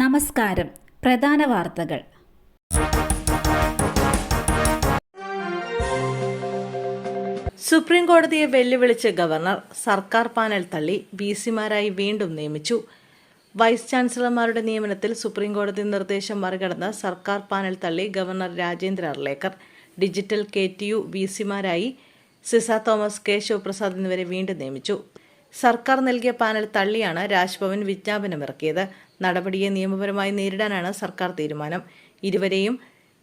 നമസ്കാരം. പ്രധാന വാർത്തകൾ. സുപ്രീം കോടതിയെ വെല്ലുവിളിച്ച് ഗവർണർ സർക്കാർ പാനൽ തള്ളി ബി സിമാരായി വീണ്ടും നിയമിച്ചു. വൈസ് ചാൻസലർമാരുടെ നിയമനത്തിൽ സുപ്രീം കോടതി നിർദ്ദേശം മറികടന്ന് സർക്കാർ പാനൽ തള്ളി governor Rajendra Arlekar. Digital K T U V സിമാരായി Ciza Thomas K Sivaprasad എന്നിവരെ വീണ്ടും നിയമിച്ചു. സർക്കാർ നൽകിയ പാനൽ തള്ളിയാണ് രാജ്ഭവൻ വിജ്ഞാപനമിറക്കിയത്. നടപടിയെ നിയമപരമായി നേരിടാനാണ് സർക്കാർ തീരുമാനം. ഇരുവരെയും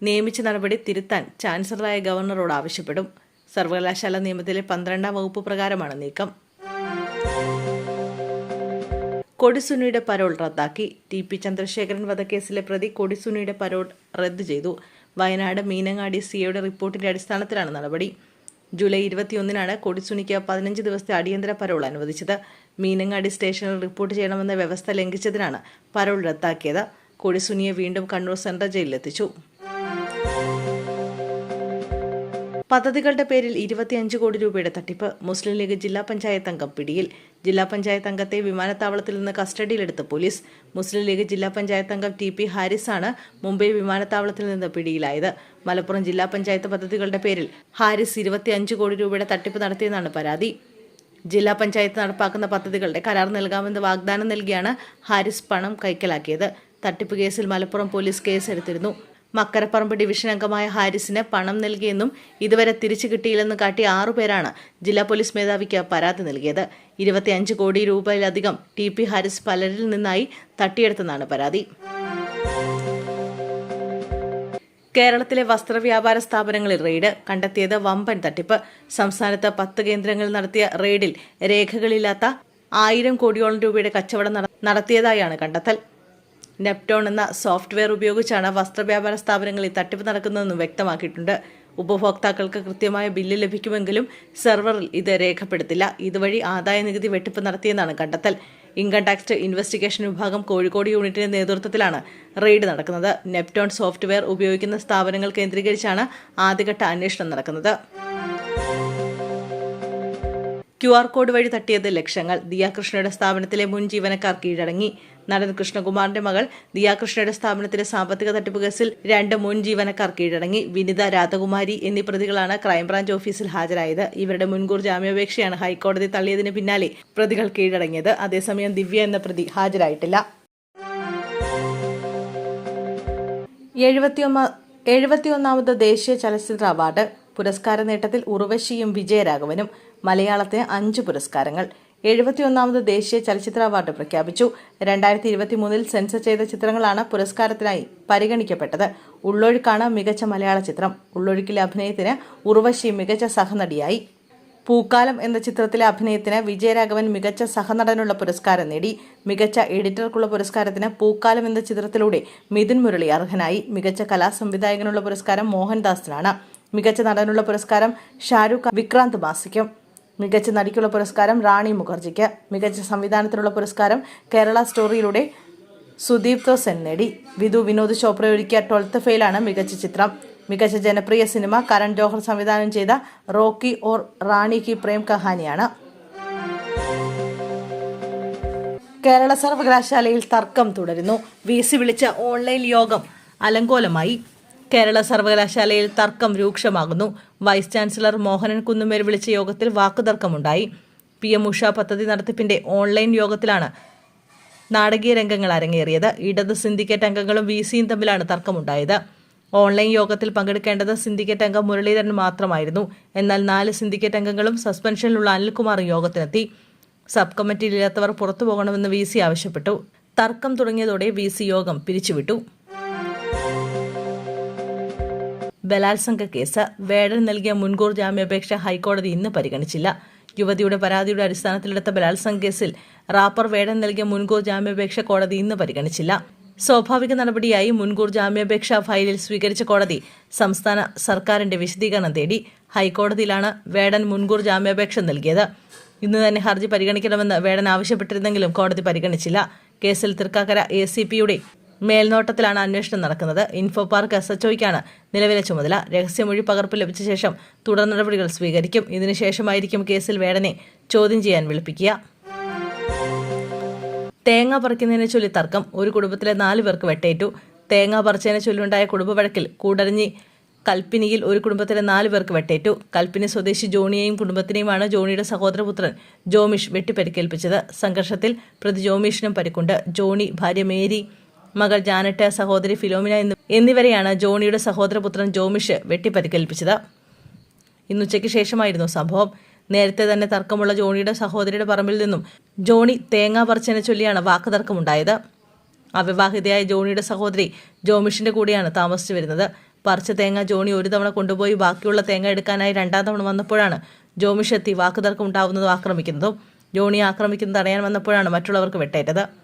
നിയമിച്ച നടപടി തിരുത്താൻ ചാൻസലറായ ഗവർണറോട് ആവശ്യപ്പെടും. സർവകലാശാല നിയമത്തിലെ പന്ത്രണ്ടാം വകുപ്പ് പ്രകാരമാണ് നീക്കം. കൊടിസുനിയുടെ പരോൾ റദ്ദാക്കി. ടി പി ചന്ദ്രശേഖരൻ വധക്കേസിലെ പ്രതി കൊടിസുനിയുടെ പരോൾ റദ്ദ് ചെയ്തു. വയനാട് മീനങ്ങാടി സിയുടെ റിപ്പോർട്ടിന്റെ അടിസ്ഥാനത്തിലാണ് നടപടി. ജൂലൈ ഇരുപത്തിയൊന്നിനാണ് കൊടിസുനിക്ക് പതിനഞ്ച് ദിവസത്തെ അടിയന്തര പരോൾ അനുവദിച്ചത്. മീനങ്ങാടി സ്റ്റേഷനിൽ റിപ്പോർട്ട് ചെയ്യണമെന്ന വ്യവസ്ഥ ലംഘിച്ചതിനാണ് പരോൾ റദ്ദാക്കിയത്. കൊടിസുനിയെ വീണ്ടും കണ്ണൂർ സെൻട്രൽ ജയിലിലെത്തിച്ചു. പദ്ധതികളുടെ പേരിൽ ഇരുപത്തിയഞ്ച് കോടി രൂപയുടെ തട്ടിപ്പ്. മുസ്ലിം ലീഗ് ജില്ലാ പഞ്ചായത്ത് അംഗം പിടിയിൽ. ജില്ലാ പഞ്ചായത്ത് അംഗത്തെ വിമാനത്താവളത്തിൽ നിന്ന് കസ്റ്റഡിയിലെടുത്ത പോലീസ്. മുസ്ലിം ലീഗ് ജില്ലാ പഞ്ചായത്ത് അംഗം ടി പി ഹാരിസാണ് മുംബൈ വിമാനത്താവളത്തിൽ നിന്ന് പിടിയിലായത്. മലപ്പുറം ജില്ലാ പഞ്ചായത്ത് പദ്ധതികളുടെ പേരിൽ ഹാരിസ് ഇരുപത്തിയഞ്ച് കോടി രൂപയുടെ തട്ടിപ്പ് നടത്തിയെന്നാണ് പരാതി. ജില്ലാ പഞ്ചായത്ത് നടപ്പാക്കുന്ന പദ്ധതികളുടെ കരാർ നൽകാമെന്ന് വാഗ്ദാനം നൽകിയാണ് ഹാരിസ് പണം കൈക്കലാക്കിയത്. തട്ടിപ്പ് കേസിൽ മലപ്പുറം പോലീസ് കേസെടുത്തിരുന്നു. മക്കരപ്പറമ്പ് ഡിവിഷൻ അംഗമായ ഹാരിസിന് പണം നൽകിയെന്നും ഇതുവരെ തിരിച്ചു കിട്ടിയില്ലെന്ന് കാട്ടി ആറുപേരാണ് ജില്ലാ പോലീസ് മേധാവിക്ക് പരാതി നൽകിയത്. ഇരുപത്തിയഞ്ച് കോടി രൂപയിലധികം ടി പി ഹാരിസ് പലരിൽ നിന്നായി തട്ടിയെടുത്തെന്നാണ് പരാതി. കേരളത്തിലെ വസ്ത്രവ്യാപാര സ്ഥാപനങ്ങളിൽ റെയ്ഡ് കണ്ടെത്തിയത് വമ്പൻ തട്ടിപ്പ്. സംസ്ഥാനത്ത് പത്ത് കേന്ദ്രങ്ങളിൽ നടത്തിയ റെയ്ഡിൽ രേഖകളില്ലാത്ത ആയിരം കോടിയോളം രൂപയുടെ കച്ചവടം നട- നടത്തിയതായാണ് കണ്ടെത്തൽ. നെപ്റ്റോൺ എന്ന സോഫ്റ്റ്വെയർ ഉപയോഗിച്ചാണ് വസ്ത്രവ്യാപാര സ്ഥാപനങ്ങളിൽ തട്ടിപ്പ് നടക്കുന്നതെന്നും വ്യക്തമാക്കിയിട്ടുണ്ട്. ഉപഭോക്താക്കൾക്ക് കൃത്യമായ ബില്ല് ലഭിക്കുമെങ്കിലും സെർവറിൽ ഇത് രേഖപ്പെടുത്തില്ല. ഇതുവഴി ആദായ നികുതി വെട്ടിപ്പ് നടത്തിയെന്നാണ് കണ്ടെത്തൽ. ഇൻകം ടാക്സ് ഇൻവെസ്റ്റിഗേഷൻ വിഭാഗം കോഴിക്കോട് യൂണിറ്റിന്റെ നേതൃത്വത്തിലാണ് റെയ്ഡ് നടക്കുന്നത്. നെപ്റ്റോൺ സോഫ്റ്റ്വെയർ ഉപയോഗിക്കുന്ന സ്ഥാപനങ്ങൾ കേന്ദ്രീകരിച്ചാണ് ആദ്യഘട്ട അന്വേഷണം നടക്കുന്നത്. ക്യു ആർ കോഡ് വഴി തട്ടിയത് ലക്ഷങ്ങൾ. ദിയാകൃഷ്ണയുടെ സ്ഥാപനത്തിലെ മുൻ ജീവനക്കാർ കീഴടങ്ങി. നടൻ കൃഷ്ണകുമാറിന്റെ മകൾ ദിയാകൃഷ്ണയുടെ സ്ഥാപനത്തിലെ സാമ്പത്തിക തട്ടിപ്പ് കേസിൽ രണ്ട് മുൻ ജീവനക്കാർ കീഴടങ്ങി. വിനിത രാധകുമാരി എന്നീ പ്രതികളാണ് ക്രൈംബ്രാഞ്ച് ഓഫീസിൽ ഹാജരായത്. ഇവരുടെ മുൻകൂർ ജാമ്യാപേക്ഷയാണ് ഹൈക്കോടതി തള്ളിയതിന് പിന്നാലെ പ്രതികൾ കീഴടങ്ങിയത്. അതേസമയം ദിവ്യ എന്ന പ്രതി ഹാജരായിട്ടില്ല. എഴുപത്തിയൊന്ന എഴുപത്തിയൊന്നാമത് ദേശീയ ചലച്ചിത്ര അവാർഡ്. പുരസ്കാര നേട്ടത്തിൽ ഉർവശിയും വിജയരാഘവനും. മലയാളത്തിന് അഞ്ച് പുരസ്കാരങ്ങൾ. എഴുപത്തിയൊന്നാമത് ദേശീയ ചലച്ചിത്ര അവാർഡ് പ്രഖ്യാപിച്ചു. രണ്ടായിരത്തി ഇരുപത്തി മൂന്നിൽ സെൻസർ ചെയ്ത ചിത്രങ്ങളാണ് പുരസ്കാരത്തിനായി പരിഗണിക്കപ്പെട്ടത്. ഉള്ളൊഴുക്കാണ് മികച്ച മലയാള ചിത്രം. ഉള്ളൊഴുക്കിലെ അഭിനയത്തിന് ഉർവശി മികച്ച സഹനടിയായി. പൂക്കാലം എന്ന ചിത്രത്തിലെ അഭിനയത്തിന് വിജയരാഘവൻ മികച്ച സഹനടനുള്ള പുരസ്കാരം നേടി. മികച്ച എഡിറ്റർക്കുള്ള പുരസ്കാരത്തിന് പൂക്കാലം എന്ന ചിത്രത്തിലൂടെ മിഥുൻ മുരളി അർഹനായി. മികച്ച കലാസംവിധായകനുള്ള പുരസ്കാരം മോഹൻദാസിനാണ്. മികച്ച നടനുള്ള പുരസ്കാരം ഷാരൂഖ് വിക്രാന്ത് മാസിക്കും മികച്ച നടിക്കുള്ള പുരസ്കാരം റാണി മുഖർജിക്ക്. മികച്ച സംവിധാനത്തിനുള്ള പുരസ്കാരം കേരള സ്റ്റോറിയിലൂടെ സുദീപ്തോ സെൻ നേടി. വിധു വിനോദ് ചോപ്ര ഒരുക്കിയ ട്വൽത്ത് ഫെയിലാണ് മികച്ച ചിത്രം. മികച്ച ജനപ്രിയ സിനിമ കരൺ ജോഹർ സംവിധാനം ചെയ്ത റോക്കി ഓർ റാണി കി പ്രേം കഹാനിയാണ്. കേരള സർവകലാശാലയിൽ തർക്കം തുടരുന്നു. വി സി വിളിച്ച ഓൺലൈൻ യോഗം അലങ്കോലമായി. കേരള സർവകലാശാലയിൽ തർക്കം രൂക്ഷമാകുന്നു. വൈസ് ചാൻസലർ മോഹനൻ കുന്നുമേൽ വിളിച്ച യോഗത്തിൽ വാക്കുതർക്കമുണ്ടായി. പി എം ഉഷ പദ്ധതി നടത്തിപ്പിന്റെ ഓൺലൈൻ യോഗത്തിലാണ് നാടകീയ രംഗങ്ങൾ അരങ്ങേറിയത്. ഇടത് സിൻഡിക്കേറ്റ് അംഗങ്ങളും വി സിയും തമ്മിലാണ് തർക്കമുണ്ടായത്. ഓൺലൈൻ യോഗത്തിൽ പങ്കെടുക്കേണ്ടത് സിൻഡിക്കേറ്റ് അംഗം മുരളീധരൻ മാത്രമായിരുന്നു. എന്നാൽ നാല് സിൻഡിക്കേറ്റ് അംഗങ്ങളും സസ്പെൻഷനിലുള്ള അനിൽകുമാറും യോഗത്തിനെത്തി സബ് കമ്മിറ്റിയിലില്ലാത്തവർ പുറത്തു പോകണമെന്ന് വി ആവശ്യപ്പെട്ടു. തർക്കം തുടങ്ങിയതോടെ വി യോഗം പിരിച്ചുവിട്ടു. ബലാത്സംഗ കേസ് വേടൻ നൽകിയ മുൻകൂർ ജാമ്യാപേക്ഷ ഹൈക്കോടതി ഇന്ന് പരിഗണിച്ചില്ല. യുവതിയുടെ പരാതിയുടെ അടിസ്ഥാനത്തിലെടുത്ത ബലാത്സംഗ കേസിൽ റാപ്പർ വേടൻ നൽകിയ മുൻകൂർ ജാമ്യാപേക്ഷ കോടതി ഇന്ന് പരിഗണിച്ചില്ല. സ്വാഭാവിക നടപടിയായി മുൻകൂർ ജാമ്യാപേക്ഷ ഫയലിൽ സ്വീകരിച്ച കോടതി സംസ്ഥാന സർക്കാരിന്റെ വിശദീകരണം തേടി ഹൈക്കോടതിയിലാണ് വേടൻ മുൻകൂർ ജാമ്യാപേക്ഷ നൽകിയത്. ഇന്ന് തന്നെ ഹർജി പരിഗണിക്കണമെന്ന് വേടൻ ആവശ്യപ്പെട്ടിരുന്നെങ്കിലും കോടതി പരിഗണിച്ചില്ല. കേസിൽ തൃക്കാക്കര എ സി പിയുടെ മേൽനോട്ടത്തിലാണ് അന്വേഷണം നടക്കുന്നത്. ഇൻഫോ പാർക്ക് എസ് എച്ച് ഒയ്ക്കാണ് നിലവിലെ ചുമതല. രഹസ്യമൊഴി പകർപ്പ് ലഭിച്ച ശേഷം തുടർ നടപടികൾ സ്വീകരിക്കും. ഇതിനുശേഷമായിരിക്കും കേസിൽ വേടനെ ചോദ്യം ചെയ്യാൻ വിളിപ്പിക്കുക. തേങ്ങ പറിക്കുന്നതിനെ ചൊല്ലി തർക്കം. ഒരു കുടുംബത്തിലെ നാലു പേർക്ക് വെട്ടേറ്റു. തേങ്ങ പറിച്ചതിനെ ചൊല്ലുണ്ടായ കുടുംബ വഴക്കിൽ കൂടരഞ്ഞി കൽപ്പിനിയിൽ ഒരു കുടുംബത്തിലെ നാല് പേർക്ക് വെട്ടേറ്റു. കൽപ്പിനി സ്വദേശി ജോണിയെയും കുടുംബത്തിനെയുമാണ് ജോണിയുടെ സഹോദരപുത്രൻ ജോമിഷ് വെട്ടിപ്പരിക്കേൽപ്പിച്ചത്. സംഘർഷത്തിൽ പ്രതി ജോമീഷിനും പരിക്കുണ്ട്. ജോണി ഭാര്യ മേരി മകൾ ജാനറ്റ് സഹോദരി ഫിലോമിന എന്നി- എന്നിവരെയാണ് ജോണിയുടെ സഹോദരപുത്രൻ ജോമിഷ് വെട്ടിപ്പരിക്കേൽപ്പിച്ചത്. ഇന്നുച്ചയ്ക്ക് ശേഷമായിരുന്നു സംഭവം. നേരത്തെ തന്നെ തർക്കമുള്ള ജോണിയുടെ സഹോദരിയുടെ പറമ്പിൽ നിന്നും ജോണി തേങ്ങ പറിച്ചതിനെ ചൊല്ലിയാണ് വാക്കുതർക്കമുണ്ടായത്. അവിവാഹിതയായ ജോണിയുടെ സഹോദരി ജോമിഷിന്റെ കൂടെയാണ് താമസിച്ചു വരുന്നത്. പറിച്ച തേങ്ങ ജോണി ഒരു തവണ കൊണ്ടുപോയി ബാക്കിയുള്ള തേങ്ങ എടുക്കാനായി രണ്ടാം തവണ വന്നപ്പോഴാണ് ജോമിഷ് എത്തി വാക്കുതർക്കം ഉണ്ടാവുന്നതും ആക്രമിക്കുന്നതും. ജോണി ആക്രമിക്കുന്നത് തടയാൻ വന്നപ്പോഴാണ് മറ്റുള്ളവർക്ക് വെട്ടേറ്റത്.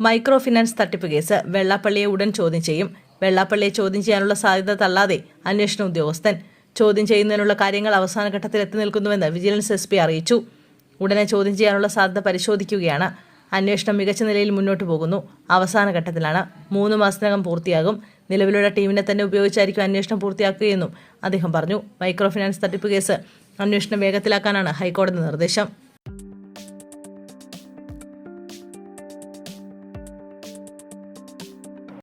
മൈക്രോ ഫിനാൻസ് തട്ടിപ്പ് കേസ് വെള്ളാപ്പള്ളിയെ ഉടൻ ചോദ്യം ചെയ്യും. വെള്ളാപ്പള്ളിയെ ചോദ്യം ചെയ്യാനുള്ള സാധ്യത തള്ളാതെ അന്വേഷണ ഉദ്യോഗസ്ഥൻ ചോദ്യം ചെയ്യുന്നതിനുള്ള കാര്യങ്ങൾ അവസാന ഘട്ടത്തിൽ എത്തി നിൽക്കുന്നുവെന്ന് വിജിലൻസ് എസ് പി അറിയിച്ചു. ഉടനെ ചോദ്യം ചെയ്യാനുള്ള സാധ്യത പരിശോധിക്കുകയാണ്. അന്വേഷണം മികച്ച നിലയിൽ മുന്നോട്ട് പോകുന്നു. അവസാന ഘട്ടത്തിലാണ്. മൂന്ന് മാസത്തിനകം പൂർത്തിയാകും. നിലവിലുള്ള ടീമിനെ തന്നെ ഉപയോഗിച്ചായിരിക്കും അന്വേഷണം പൂർത്തിയാക്കുകയെന്നും അദ്ദേഹം പറഞ്ഞു. മൈക്രോ ഫിനാൻസ് തട്ടിപ്പ് കേസ് അന്വേഷണം വേഗത്തിലാക്കാനാണ് ഹൈക്കോടതി നിർദ്ദേശം.